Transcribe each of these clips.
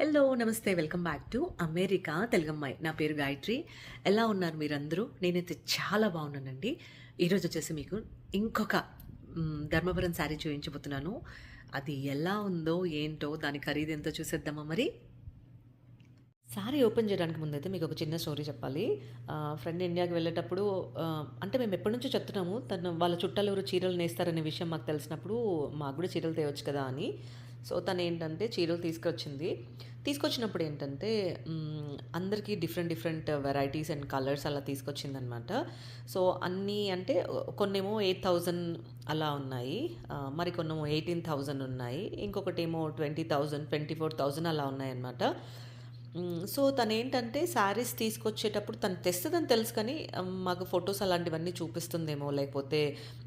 Hello namaste welcome back to America తెలుగమ్మాయి. నా పేరు గాయత్రి. ఎలా ఉన్నారు మీరందరూ? నేనైతే చాలా బాగున్నానండి. ఈరోజు వచ్చేసి మీకు ఇంకొక ధర్మవరం శారీ చూపించబోతున్నాను. అది ఎలా ఉందో ఏంటో దాని ఖరీదు ఎంతో చూసేద్దామా మరి? సారీ ఓపెన్ చేయడానికి ముందైతే మీకు ఒక చిన్న స్టోరీ చెప్పాలి. ఫ్రెండ్ ఇండియాకి వెళ్ళేటప్పుడు అంటే మేము ఎప్పటి నుంచో చెప్తున్నాము తను వాళ్ళ చుట్టాలు ఎవరు చీరలు నేస్తారనే విషయం మాకు తెలిసినప్పుడు మాకు కూడా చీరలు తేవచ్చు కదా అని. సో తను ఏంటంటే చీరలు తీసుకొచ్చింది. తీసుకొచ్చినప్పుడు ఏంటంటే అందరికీ different different varieties and colours అలా తీసుకొచ్చిందనమాట సో అన్నీ అంటే కొన్నేమో ఎయిట్ థౌజండ్ అలా ఉన్నాయి. మరి కొన్నేమో ఎయిటీన్ థౌజండ్ ఉన్నాయి. ఇంకొకటి ఏమో twenty thousand twenty four thousand అలా ఉన్నాయన్నమాట. అనమాట సో తను ఏంటంటే శారీస్ తీసుకొచ్చేటప్పుడు తను తెస్తుందని తెలుసు కానీ మాకు ఫొటోస్ అలాంటివన్నీ చూపిస్తుందేమో లేకపోతే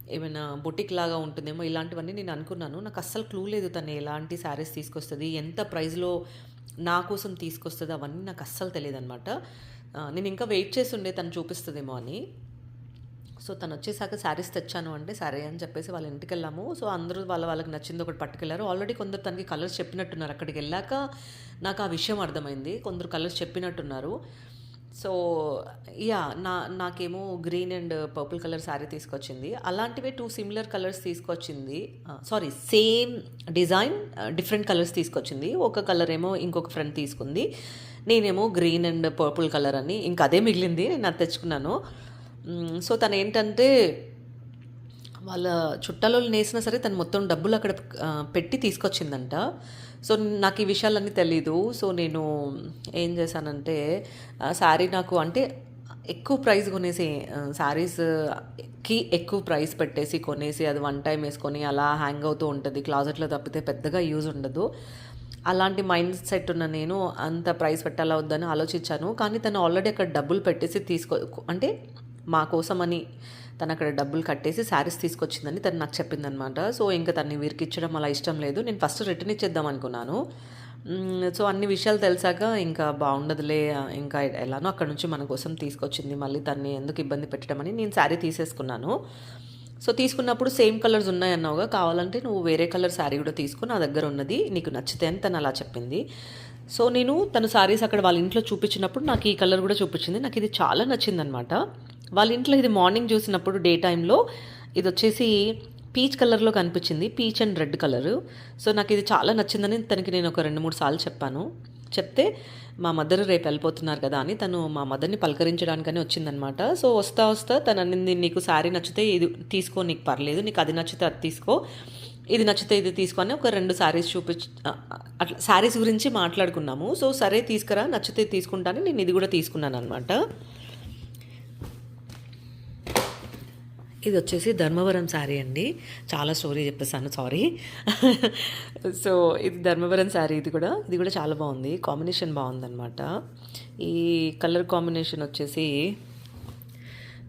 ఏమైనా బొటిక్ లాగా ఉంటుందేమో ఇలాంటివన్నీ నేను అనుకున్నాను. నాకు అస్సలు క్లూ లేదు తను ఎలాంటి శారీస్ తీసుకొస్తుంది ఎంత ప్రైస్లో నా కోసం తీసుకొస్తుంది అవన్నీ నాకు అస్సలు తెలియదు అనమాట నేను ఇంకా వెయిట్ చేసి ఉండే తను చూపిస్తుందేమో అని. సో తను వచ్చేసాక శారీస్ తెచ్చాను అంటే సరే అని చెప్పేసి వాళ్ళ ఇంటికి వెళ్ళాము సో అందరూ వాళ్ళ వాళ్ళకి నచ్చింది ఒకటి పట్టుకెళ్ళారు. ఆల్రెడీ కొందరు తనకి కలర్స్ చెప్పినట్టున్నారు. అక్కడికి వెళ్ళాక నాకు ఆ విషయం అర్థమైంది. కొందరు కలర్స్ చెప్పినట్టున్నారు. సో యా నా నాకేమో green and purple colour sari తీసుకొచ్చింది. అలాంటివే టూ సిమిలర్ కలర్స్ తీసుకొచ్చింది. Sorry same design different colours తీసుకొచ్చింది. ఒక కలర్ ఏమో ఇంకొక ఫ్రెండ్ తీసుకుంది. నేనేమో గ్రీన్ అండ్ పర్పుల్ కలర్ అని ఇంకా అదే మిగిలింది. నేను అది తెచ్చుకున్నాను. సో తను ఏంటంటే వాళ్ళ చుట్టాలో నేసినా సరే తను మొత్తం డబ్బులు అక్కడ పెట్టి తీసుకొచ్చిందంట. సో నాకు ఈ విషయాలన్నీ తెలీదు. సో నేను ఏం చేశానంటే శారీ నాకు అంటే ఎక్కువ ప్రైస్ కొనేసి శారీస్కి ఎక్కువ ప్రైస్ పెట్టేసి కొనేసి అది వన్ టైం వేసుకొని అలా హ్యాంగ్ అవుతూ ఉంటుంది. క్లాజెట్లో తప్పితే పెద్దగా యూజ్ ఉండదు. అలాంటి మైండ్ సెట్ ఉన్న నేను అంత ప్రైస్ పెట్టాలా వద్దని ఆలోచించాను. కానీ తను ఆల్రెడీ అక్కడ డబ్బులు పెట్టేసి తీసుకో అంటే మా కోసమని తను అక్కడ డబ్బులు కట్టేసి శారీస్ తీసుకొచ్చిందని తను నాకు చెప్పిందనమాట సో ఇంకా తన్ని వీరికి ఇచ్చడం అలా ఇష్టం లేదు. నేను ఫస్ట్ రిటర్న్ ఇచ్చేద్దాం అనుకున్నాను. సో అన్ని విషయాలు తెలిసాక ఇంకా బాగుండదులే ఇంకా ఎలానో అక్కడ నుంచి మన కోసం తీసుకొచ్చింది. మళ్ళీ తన్ని ఎందుకు ఇబ్బంది పెట్టడం అని నేను శారీ తీసేసుకున్నాను. సో తీసుకున్నప్పుడు సేమ్ కలర్స్ ఉన్నాయన్నావుగా కావాలంటే నువ్వు వేరే కలర్ శారీ కూడా తీసుకో నా దగ్గర ఉన్నది నీకు నచ్చితే అని తను అలా చెప్పింది. సో నేను తను శారీస్ అక్కడ వాళ్ళ ఇంట్లో చూపించినప్పుడు నాకు ఈ కలర్ కూడా చూపించింది. నాకు ఇది చాలా నచ్చిందనమాట వాళ్ళ ఇంట్లో ఇది మార్నింగ్ చూసినప్పుడు డే టైంలో ఇది వచ్చేసి పీచ్ కలర్లో కనిపించింది. Peach and red colour. So నాకు ఇది చాలా నచ్చిందని తనకి నేను ఒక రెండు మూడు సార్లు చెప్పాను. చెప్తే మా మదర్ రేపు వెళ్ళిపోతున్నారు కదా అని తను మా మదర్ని పలకరించడానికని వచ్చిందనమాట. సో వస్తా వస్తా తను నీకు శారీ నచ్చితే ఇది తీసుకో నీకు పర్లేదు నీకు అది నచ్చితే అది తీసుకో ఇది నచ్చితే ఇది తీసుకొని ఒక రెండు శారీస్ చూపి అట్లా శారీస్ గురించి మాట్లాడుకున్నాము. సో సరే తీసుకురా నచ్చితే తీసుకుంటాను నేను ఇది కూడా తీసుకున్నాను అనమాట ఇది వచ్చేసి ధర్మవరం శారీ అండి. చాలా స్టోరీ చెప్పేసాను సారీ. సో ఇది ధర్మవరం శారీ ఇది కూడా. ఇది కూడా చాలా బాగుంది. కాంబినేషన్ బాగుందన్నమాట. ఈ కలర్ కాంబినేషన్ వచ్చేసి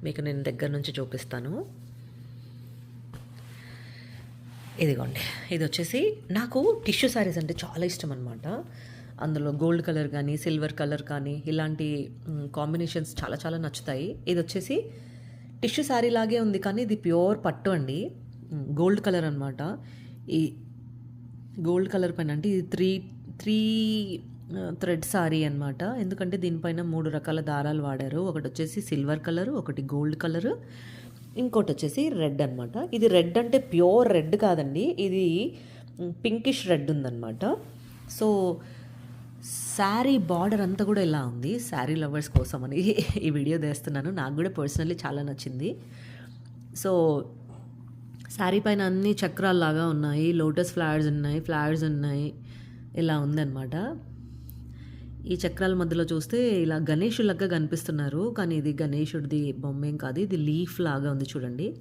మీకు నేను దగ్గర నుంచి చూపిస్తాను. ఇదిగోండి. ఇది వచ్చేసి నాకు టిష్యూ శారీస్ అంటే చాలా ఇష్టం అనమాట అందులో గోల్డ్ కలర్ కానీ సిల్వర్ కలర్ కానీ ఇలాంటి కాంబినేషన్స్ చాలా చాలా నచ్చుతాయి. ఇది వచ్చేసి టిష్యూ శారీ లాగే ఉంది కానీ ఇది ప్యూర్ పట్టు అండి. గోల్డ్ కలర్ అనమాట ఈ గోల్డ్ కలర్ పైన అంటే ఇది త్రీ త్రీ థ్రెడ్ సారీ అనమాట ఎందుకంటే దీనిపైన మూడు రకాల దారాలు వాడారు. ఒకటి వచ్చేసి సిల్వర్ కలర్ ఒకటి గోల్డ్ కలర్ ఇంకోటి వచ్చేసి రెడ్ అనమాట ఇది రెడ్ అంటే ప్యూర్ రెడ్ కాదండి. ఇది పింకిష్ రెడ్ ఉందన్నమాట. సో శారీ బార్డర్ అంతా కూడా ఇలా ఉంది. శారీ లవర్స్ కోసం అని ఈ వీడియో తీస్తున్నాను. నాకు కూడా పర్సనల్లీ చాలా నచ్చింది. సో శారీ పైన అన్ని చక్రాల్లాగా ఉన్నాయి. లోటస్ ఫ్లవర్స్ ఉన్నాయి ఫ్లవర్స్ ఉన్నాయి. ఇలా ఉందన్నమాట. ఈ చక్రాల మధ్యలో చూస్తే ఇలా గణేషులాగా కనిపిస్తున్నారు. కానీ ఇది గణేషుడిది బొమ్మేం కాదు. ఇది లీఫ్ లాగా ఉంది చూడండి.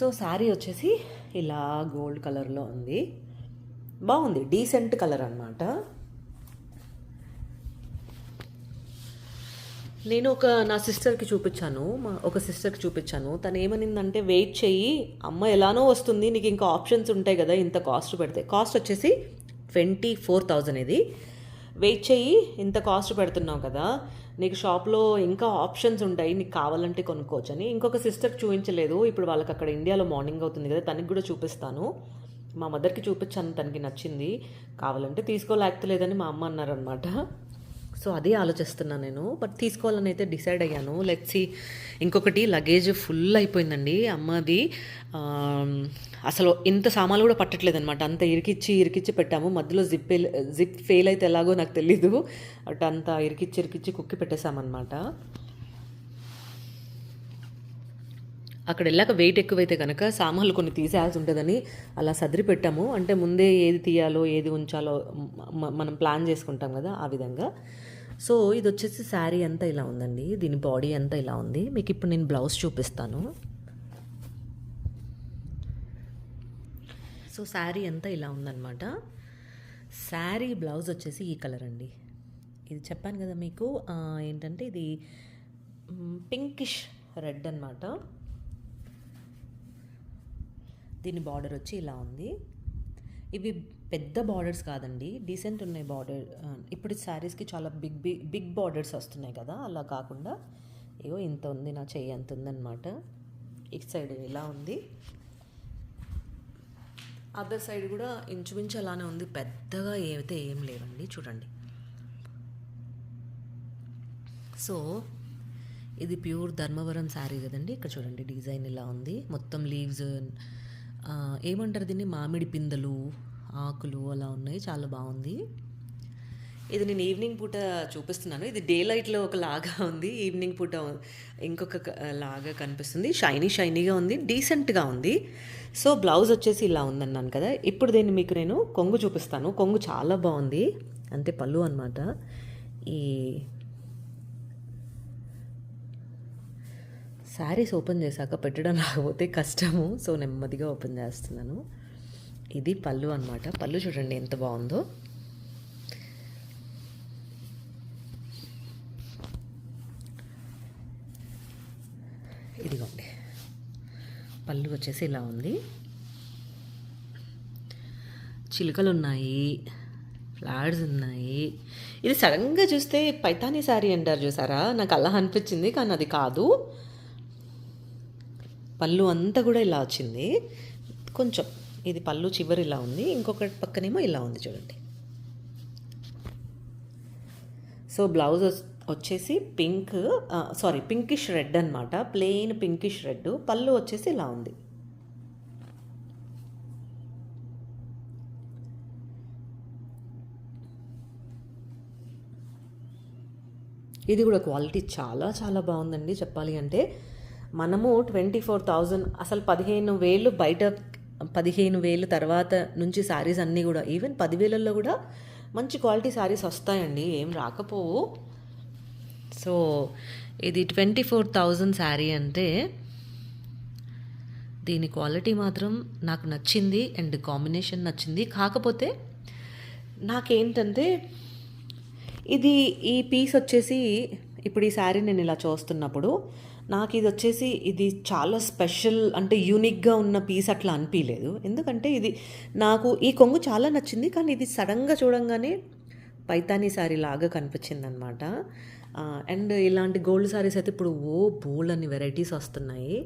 సో శారీ వచ్చేసి ఇలా గోల్డ్ కలర్లో ఉంది. బాగుంది. డీసెంట్ కలర్ అనమాట నేను ఒక నా సిస్టర్కి చూపించాను. మా ఒక సిస్టర్కి చూపించాను. తను ఏమనిందంటే వెయిట్ చెయ్యి. అమ్మ ఎలానో వస్తుంది. నీకు ఇంకా ఆప్షన్స్ ఉంటాయి కదా ఇంత కాస్ట్ పెడితే. కాస్ట్ వచ్చేసి ట్వంటీ ఫోర్ థౌజండ్ ఇది. వెయిట్ చెయ్యి. ఇంత కాస్ట్ పెడుతున్నావు కదా. నీకు షాప్లో ఇంకా ఆప్షన్స్ ఉంటాయి. నీకు కావాలంటే కొనుక్కోవచ్చు అని ఇంకొక సిస్టర్కి చూపించలేదు. ఇప్పుడు వాళ్ళకి అక్కడ ఇండియాలో మార్నింగ్ అవుతుంది కదా తనకి కూడా చూపిస్తాను. మా మదర్కి చూపించాను తనకి నచ్చింది. కావాలంటే తీసుకోలేకపోలేదని మా అమ్మ అన్నారనమాట సో అదే ఆలోచిస్తున్నాను నేను. బట్ తీసుకోవాలని అయితే డిసైడ్ అయ్యాను. లెట్సి ఇంకొకటి లగేజ్ ఫుల్ అయిపోయిందండి అమ్మది. అసలు ఇంత సామాన్లు కూడా పట్టట్లేదు అనమాట అంత ఇరికిచ్చి ఇరికిచ్చి పెట్టాము. మధ్యలో జిప్ ఫెయిల్ జిప్ ఫెయిల్ అయితే ఎలాగో నాకు తెలీదు. బట్ అంత ఇరికిచ్చి ఇరికిచ్చి కుక్కి పెట్టేశామన్నమాట. అక్కడ వెళ్ళాక వెయిట్ ఎక్కువైతే కనుక సామాన్లు కొన్ని తీసేయాల్సి ఉంటుందని అలా సదిరి పెట్టాము. అంటే ముందే ఏది తీయాలో ఏది ఉంచాలో మనం ప్లాన్ చేసుకుంటాం కదా ఆ విధంగా. సో ఇది వచ్చేసి శారీ అంతా ఇలా ఉందండి. దీని బాడీ అంతా ఇలా ఉంది. మీకు ఇప్పుడు నేను బ్లౌజ్ చూపిస్తాను. సో శారీ అంతా ఇలా ఉందన్నమాట. శారీ బ్లౌజ్ వచ్చేసి ఈ కలర్ అండి. ఇది చెప్పాను కదా మీకు ఏంటంటే ఇది పింకిష్ రెడ్ అన్నమాట. దీని బార్డర్ వచ్చి ఇలా ఉంది. ఇవి పెద్ద బార్డర్స్ కాదండి. డీసెంట్ ఉన్నాయి బార్డర్. ఇప్పుడు శారీస్కి చాలా బిగ్ బిగ్ బిగ్ బార్డర్స్ వస్తున్నాయి కదా అలా కాకుండా ఏవో ఇంత ఉంది నా చెయ్యి అంత ఉందన్నమాట. ఇటు సైడ్ ఇలా ఉంది. అదర్ సైడ్ కూడా ఇంచుమించు అలానే ఉంది. పెద్దగా ఏమైతే ఏం లేవండి చూడండి. సో ఇది ప్యూర్ ధర్మవరం శారీ కదండి. ఇక్కడ చూడండి డిజైన్ ఇలా ఉంది. మొత్తం లీవ్స్ ఏమంటారు దీన్ని? మామిడి పిందెలు ఆకులు అలా ఉన్నాయి చాలా బాగుంది. ఇది నేను ఈవినింగ్ పూట చూపిస్తున్నాను. ఇది డే లైట్లో ఒక లాగా ఉంది. ఈవినింగ్ పూట ఇంకొక లాగా కనిపిస్తుంది. షైనీ షైనీగా ఉంది డీసెంట్గా ఉంది. సో బ్లౌజ్ వచ్చేసి ఇలా ఉందన్నాను కదా. ఇప్పుడు దీన్ని మీకు నేను కొంగు చూపిస్తాను. కొంగు చాలా బాగుంది. అంటే పళ్ళు అనమాట ఈ శారీస్ ఓపెన్ చేశాక పెట్టడం రాకపోతే కష్టము. సో నెమ్మదిగా ఓపెన్ చేస్తున్నాను. ఇది పళ్ళు అనమాట పళ్ళు చూడండి ఎంత బాగుందో. ఇదిగోండి. పళ్ళు వచ్చేసి ఇలా ఉంది. చిలుకలు ఉన్నాయి. ఫ్లాడ్స్ ఉన్నాయి. ఇది సడన్గా చూస్తే పైతానీ శారీ అంటారు చూసారా? నాకు అలా అనిపించింది కానీ అది కాదు. పళ్ళు అంతా కూడా ఇలా వచ్చింది. కొంచెం ఇది పళ్ళు చివరి ఇలా ఉంది. ఇంకొక పక్కనేమో ఇలా ఉంది చూడండి. సో బ్లౌజ్ వచ్చేసి పింక్ సారీ పింకిష్ రెడ్ అనమాట ప్లెయిన్ పింకిష్ రెడ్. పళ్ళు వచ్చేసి ఇలా ఉంది. ఇది కూడా క్వాలిటీ చాలా చాలా బాగుందండి చెప్పాలి అంటే. మనము ట్వంటీ ఫోర్ థౌజండ్ అసలు పదిహేను వేలు బయట పదిహేను వేలు తర్వాత నుంచి శారీస్ అన్నీ కూడా ఈవెన్ పదివేలల్లో కూడా మంచి క్వాలిటీ శారీస్ వస్తాయండి ఏం రాకపోవు. సో ఇది ట్వంటీ ఫోర్ థౌజండ్ శారీ అంటే దీని క్వాలిటీ మాత్రం నాకు నచ్చింది అండ్ కాంబినేషన్ నచ్చింది. కాకపోతే నాకేంటంటే ఇది ఈ పీస్ వచ్చేసి ఇప్పుడు ఈ శారీ నేను ఇలా చూస్తున్నప్పుడు నాకు ఇది వచ్చేసి ఇది చాలా స్పెషల్ అంటే యూనిక్గా ఉన్న పీస్ అట్లా అనిపించలేదు ఎందుకంటే ఇది నాకు ఈ కొంగు చాలా నచ్చింది. కానీ ఇది సడన్గా చూడంగానే పైతానీ శారీ లాగా కనిపించింది అనమాట అండ్ ఇలాంటి గోల్డ్ శారీస్ అయితే ఇప్పుడు ఓ బోల్డ్ అని వెరైటీస్ వస్తున్నాయి.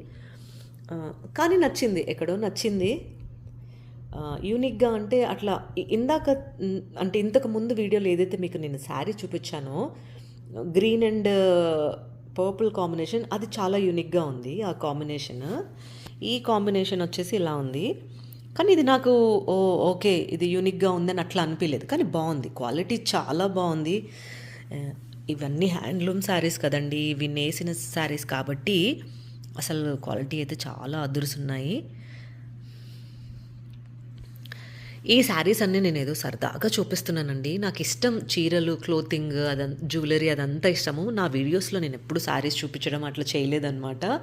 కానీ నచ్చింది. ఎక్కడో నచ్చింది. యూనిక్గా అంటే అట్లా ఇందాక అంటే ఇంతకు ముందు వీడియోలో ఏదైతే మీకు నేను శారీ చూపించానో గ్రీన్ అండ్ పర్పుల్ కాంబినేషన్. అది చాలా యూనిక్గా ఉంది ఆ కాంబినేషన్. ఈ కాంబినేషన్ వచ్చేసి ఇలా ఉంది. కానీ ఇది నాకు ఓ ఓకే ఇది యూనిక్గా ఉందని అట్లా అనిపించలేదు కానీ బాగుంది. క్వాలిటీ చాలా బాగుంది. ఇవన్నీ హ్యాండ్లూమ్ శారీస్ కదండి. ఇవి నేసిన శారీస్ కాబట్టి అసలు క్వాలిటీ అయితే చాలా అదురుసున్నాయి. ఈ శారీస్ అన్నీ నేను ఏదో సరదాగా చూపిస్తున్నానండి. నాకు ఇష్టం చీరలు క్లోతింగ్ అదం జ్యువెలరీ అదంతా ఇష్టము. నా వీడియోస్లో నేను ఎప్పుడు శారీస్ చూపించడం అట్లా చేయలేదన్నమాట.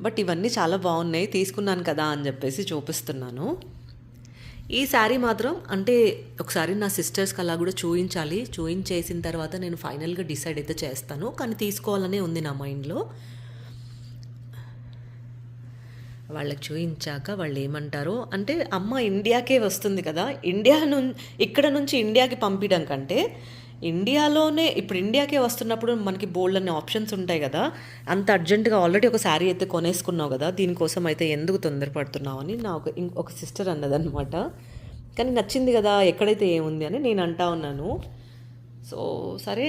బట్ ఇవన్నీ చాలా బాగున్నాయి తీసుకున్నాను కదా అని చెప్పేసి చూపిస్తున్నాను. ఈ శారీ మాత్రం అంటే ఒకసారి నా సిస్టర్స్కి అలా కూడా చూయించాలి. చూయించేసిన తర్వాత నేను ఫైనల్గా డిసైడ్ అయితే చేస్తాను. కానీ తీసుకోవాలనే ఉంది నా మైండ్లో. వాళ్ళకి చూయించాక వాళ్ళు ఏమంటారో? అంటే అమ్మ ఇండియాకే వస్తుంది కదా. ఇండియా ను ఇక్కడ నుంచి ఇండియాకి పంపించడం కంటే ఇండియాలోనే ఇప్పుడు ఇండియాకే వస్తున్నప్పుడు మనకి బోల్డ్ అనే ఆప్షన్స్ ఉంటాయి కదా. అంత అర్జెంటుగా ఆల్రెడీ ఒక శారీ అయితే కొనేసుకున్నావు కదా. దీనికోసం అయితే ఎందుకు తొందరపడుతున్నావు అని నా ఒక ఒక సిస్టర్ అన్నదన్నమాట. కానీ నచ్చింది కదా ఎక్కడైతే ఏముంది అని నేను అంటా ఉన్నాను. సో సరే.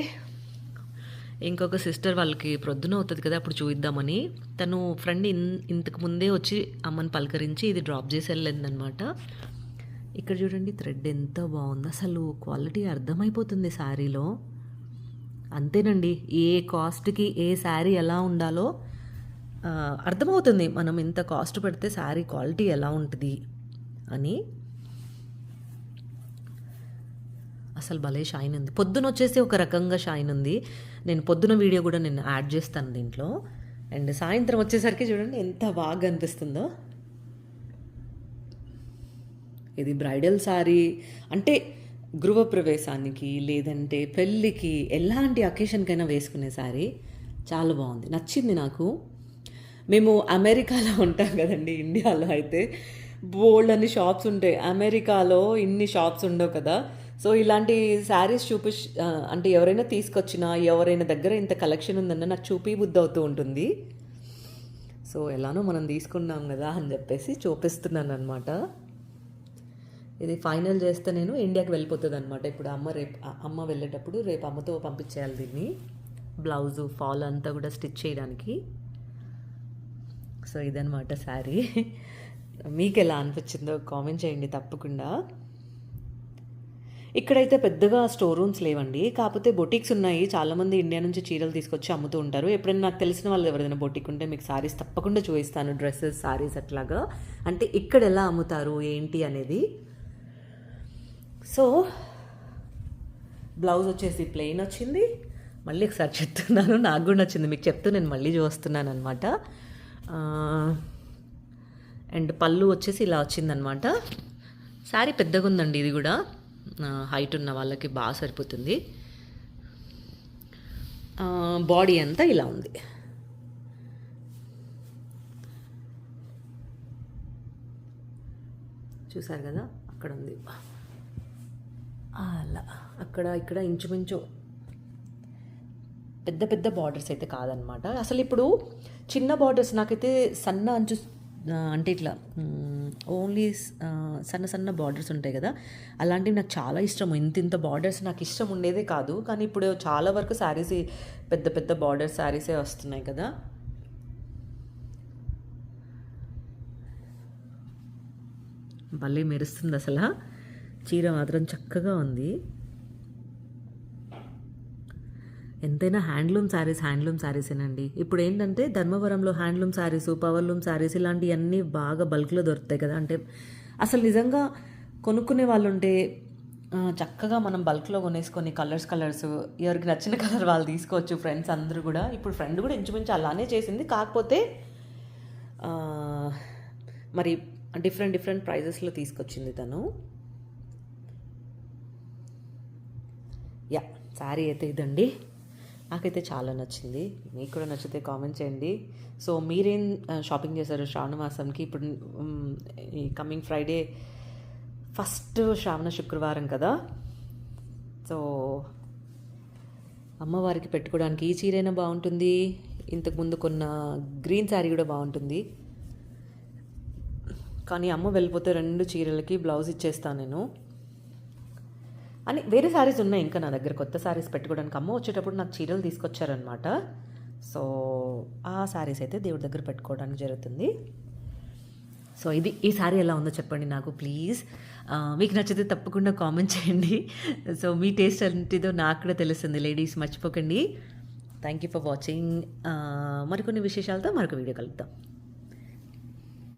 ఇంకొక సిస్టర్ వాళ్ళకి ప్రొద్దున అవుతుంది కదా అప్పుడు చూద్దామని తను ఫ్రెండ్ ఇన్ ఇంతకు ముందే వచ్చి అమ్మని పలకరించి ఇది డ్రాప్ చేసి వెళ్ళిందనమాట ఇక్కడ చూడండి థ్రెడ్ ఎంత బాగుంది. అసలు క్వాలిటీ అర్థమైపోతుంది శారీలో. అంతేనండి ఏ కాస్ట్కి ఏ శారీ ఎలా ఉండాలో అర్థమవుతుంది. మనం ఇంత కాస్ట్ పెడితే శారీ క్వాలిటీ ఎలా ఉంటుంది అని. అసలు భలే షైన్ ఉంది. పొద్దున వచ్చేసి ఒక రకంగా షైన్ ఉంది. నేను పొద్దున వీడియో కూడా నేను యాడ్ చేస్తాను దీంట్లో. అండ్ సాయంత్రం వచ్చేసరికి చూడండి ఎంత బాగా అనిపిస్తుందో. ఇది బ్రైడల్ సారీ. అంటే గృహప్రవేశానికి లేదంటే పెళ్ళికి ఎలాంటి అకేషన్కైనా వేసుకునే శారీ చాలా బాగుంది. నచ్చింది నాకు. మేము అమెరికాలో ఉంటాం కదండి ఇండియాలో అయితే. బోల్డ్ అన్ని షాప్స్ ఉంటాయి. అమెరికాలో ఇన్ని షాప్స్ ఉండవు కదా. సో ఇలాంటి శారీస్ చూపి అంటే ఎవరైనా తీసుకొచ్చినా ఎవరైనా దగ్గర ఇంత కలెక్షన్ ఉందన్న నాకు చూపి బుద్ధి అవుతూ ఉంటుంది. సో ఎలానో మనం తీసుకున్నాం కదా అని చెప్పేసి చూపిస్తున్నాను అనమాట ఇది ఫైనల్ చేస్తే నేను ఇండియాకి వెళ్ళిపోతుంది అనమాట ఇప్పుడు అమ్మ రేపు అమ్మ వెళ్ళేటప్పుడు రేపు అమ్మతో పంపించేయాలి దీన్ని. బ్లౌజు ఫాల్ అంతా కూడా స్టిచ్ చేయడానికి. సో ఇదనమాట శారీ. మీకు ఎలా అనిపించిందో కామెంట్ చేయండి తప్పకుండా. ఇక్కడైతే పెద్దగా స్టోర్ రూమ్స్ లేవండి. కాకపోతే బొటిక్స్ ఉన్నాయి. చాలామంది ఇండియా నుంచి చీరలు తీసుకొచ్చి అమ్ముతూ ఉంటారు. ఎప్పుడైనా నాకు తెలిసిన వాళ్ళు ఎవరైనా బొటిక్ ఉంటే మీకు సారీస్ తప్పకుండా చూపిస్తాను. డ్రెస్సెస్ సారీస్ అట్లాగా. అంటే ఇక్కడ ఎలా అమ్ముతారు? ఏంటి అనేది. సో బ్లౌజ్ వచ్చేసి ప్లెయిన్ వచ్చింది. మళ్ళీ ఒకసారి చెప్తున్నాను. నాకు కూడా నచ్చింది. మీకు చెప్తూ నేను మళ్ళీ చూస్తున్నాను అనమాట అండ్ పళ్ళు వచ్చేసి ఇలా వచ్చిందనమాట శారీ పెద్దగా ఉందండి ఇది కూడా. హైట్ ఉన్న వాళ్ళకి బాగా సరిపోతుంది. బాడీ అంతా ఇలా ఉంది. చూసారు కదా? అక్కడ ఉంది. అలా. అక్కడ ఇక్కడ ఇంచుమించు పెద్ద పెద్ద బార్డర్స్ అయితే కాదనమాట. అసలు ఇప్పుడు చిన్న బార్డర్స్ నాకైతే సన్న అంచు అంటే ఇట్లా ఓన్లీ సన్న సన్న బార్డర్స్ ఉంటాయి కదా. అలాంటివి నాకు చాలా ఇష్టం ఇంత ఇంత బార్డర్స్ నాకు ఇష్టం ఉండేదే కాదు. కానీ ఇప్పుడు చాలా వరకు శారీస్ పెద్ద పెద్ద బార్డర్ శారీసే వస్తున్నాయి కదా. భలే మెరుస్తుంది అసలు. చీర మాత్రం చక్కగా ఉంది. ఎంతైనా హ్యాండ్లూమ్ శారీస్ హ్యాండ్లూమ్ శారీసేనండి. ఇప్పుడు ఏంటంటే ధర్మవరంలో హ్యాండ్లూమ్ శారీస్ పవర్లూమ్ శారీస్ ఇలాంటివన్నీ బాగా బల్క్లో దొరుకుతాయి కదా. అంటే అసలు నిజంగా కొనుక్కునే వాళ్ళు ఉంటే చక్కగా మనం బల్క్లో కొనేసుకొని కలర్స్ కలర్స్ ఎవరికి నచ్చిన కలర్ వాళ్ళు తీసుకోవచ్చు ఫ్రెండ్స్ అందరూ కూడా. ఇప్పుడు ఫ్రెండ్ కూడా ఇంచుమించు అలానే చేసింది. కాకపోతే మరి డిఫరెంట్ డిఫరెంట్ ప్రైజెస్లో తీసుకొచ్చింది తను. యా శారీ అయితే ఇదండి. నాకైతే చాలా నచ్చింది. మీకు కూడా నచ్చితే కామెంట్ చేయండి. సో మీరేం షాపింగ్ చేశారు శ్రావణ మాసంకి ఇప్పుడు ఈ కమింగ్ ఫ్రైడే ఫస్ట్ శ్రావణ శుక్రవారం కదా? సో అమ్మవారికి పెట్టుకోవడానికి ఈ చీరైనా బాగుంటుంది. ఇంతకుముందు కొన్న గ్రీన్ శారీ కూడా బాగుంటుంది. కానీ అమ్మ వెళ్ళిపోతే రెండు చీరలకి బ్లౌజ్ ఇచ్చేస్తాను నేను. అని వేరే శారీస్ ఉన్నాయి ఇంకా నా దగ్గర. కొత్త శారీస్ పెట్టుకోవడానికి అమ్మ వచ్చేటప్పుడు నాకు చీరలు తీసుకొచ్చారనమాట సో ఆ శారీస్ అయితే దేవుడి దగ్గర పెట్టుకోవడానికి జరుగుతుంది. సో ఇది ఈ శారీ ఎలా ఉందో చెప్పండి నాకు ప్లీజ్. మీకు నచ్చితే తప్పకుండా కామెంట్ చేయండి. సో మీ టేస్ట్ ఏంటిదో నాకు కూడా తెలుస్తుంది. లేడీస్ మర్చిపోకండి. థ్యాంక్ యూ ఫర్ వాచింగ్ మరికొన్ని విశేషాలతో మరొక వీడియో కలుద్దాం.